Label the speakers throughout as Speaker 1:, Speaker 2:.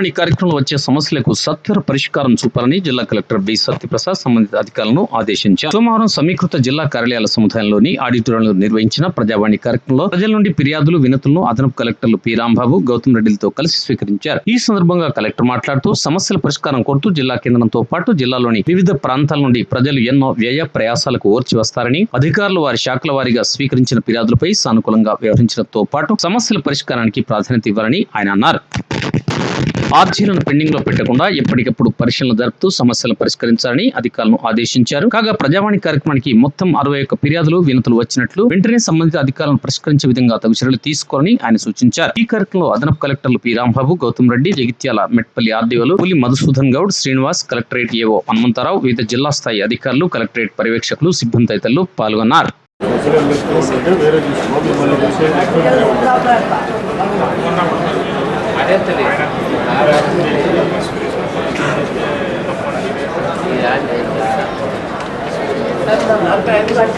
Speaker 1: ఈ కార్యక్రమంలో వచ్చే సమస్యలకు సత్వర పరిష్కారం చూపాలని జిల్లా కలెక్టర్ బి సత్యప్రసాద్ సంబంధిత అధికారులను ఆదేశించారు. సోమవారం సమీకృత జిల్లా కార్యాలయాల సముదాయంలోని ఆడిటోరియంలో నిర్వహించిన ప్రజావాణి కార్యక్రమంలో ప్రజల నుండి ఫిర్యాదులు వినతులను అదనపు కలెక్టర్లు పి. రాంబాబు గౌతమ్ రెడ్డిలతో కలిసి స్వీకరించారు. ఈ సందర్భంగా కలెక్టర్ మాట్లాడుతూ సమస్యల పరిష్కారం కోరుతూ జిల్లా కేంద్రంతో పాటు జిల్లాలోని వివిధ ప్రాంతాల నుండి ప్రజలు ఎన్నో వ్యయ ప్రయాసాలకు ఓర్చి వస్తారని అధికారులు వారి శాఖల వారీగా స్వీకరించిన ఫిర్యాదులపై సానుకూలంగా వ్యవహరించడంతో పాటు సమస్యల పరిష్కారానికి ప్రాధాన్యత ఇవ్వాలని ఆయన అన్నారు. ఆర్జీలను పెండింగ్లో పెట్టకుండా ఎప్పటికప్పుడు పరిశీలన జరుపుతూ సమస్యలను పరిష్కరించాలని అధికారులను ఆదేశించారు. కాగా ప్రజావాణి కార్యక్రమానికి మొత్తం అరవై ఒక్క ఫిర్యాదులు వినతులు వచ్చినట్లు వెంటనే సంబంధిత అధికారులను పరిష్కరించే విధంగా తగు చర్యలు తీసుకోవాలని ఆయన సూచించారు. ఈ కార్యక్రమంలో అదనపు కలెక్టర్లు పి. రాంబాబు గౌతమ్ రెడ్డి జగిత్యాల మెట్పల్లి ఆర్డీఓలు పులి మధుసూదన్ గౌడ్ శ్రీనివాస్ కలెక్టరేట్ ఏవో హనుమంతరావు వివిధ జిల్లా స్థాయి అధికారులు కలెక్టరేట్ పర్యవేక్షకులు సిబ్బంది తదితరులు పాల్గొన్నారు.
Speaker 2: వేరే చూసుకో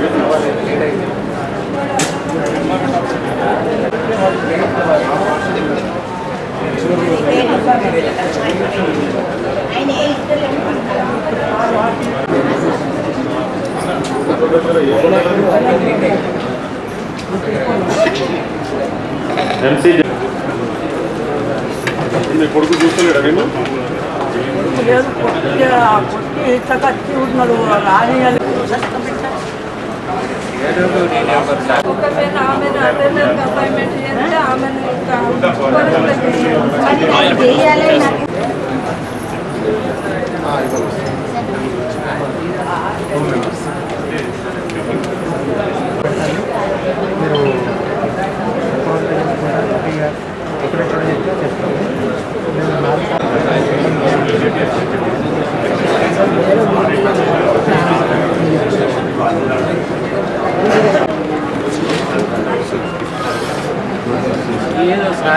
Speaker 2: మిమ్మల్ని చూసేది ఎంసీ మీ కొడుకు చూస్తలేడా నేను
Speaker 3: లేదు కొట్టి కొట్టి ఇట్లా కట్టి ఉన్నాడు రాని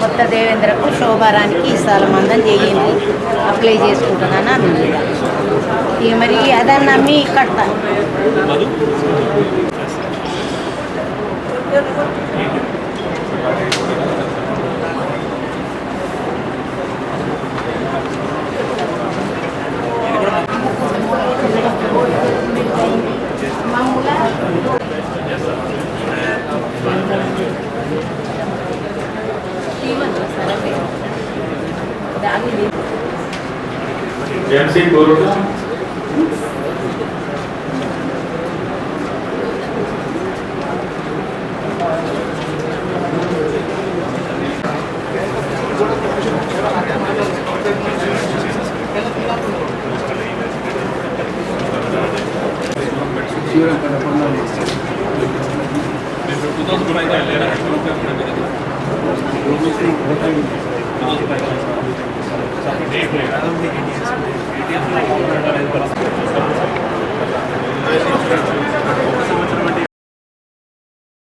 Speaker 4: కొత్త దేవేంద్రకు శోభారానికి ఈ మందం చేయండి. అప్లై చేసుకుంటుందని అన్నది ఇక మరి అదని నమ్మి కడతాను
Speaker 2: ఎంసీ కోరుట Thank you.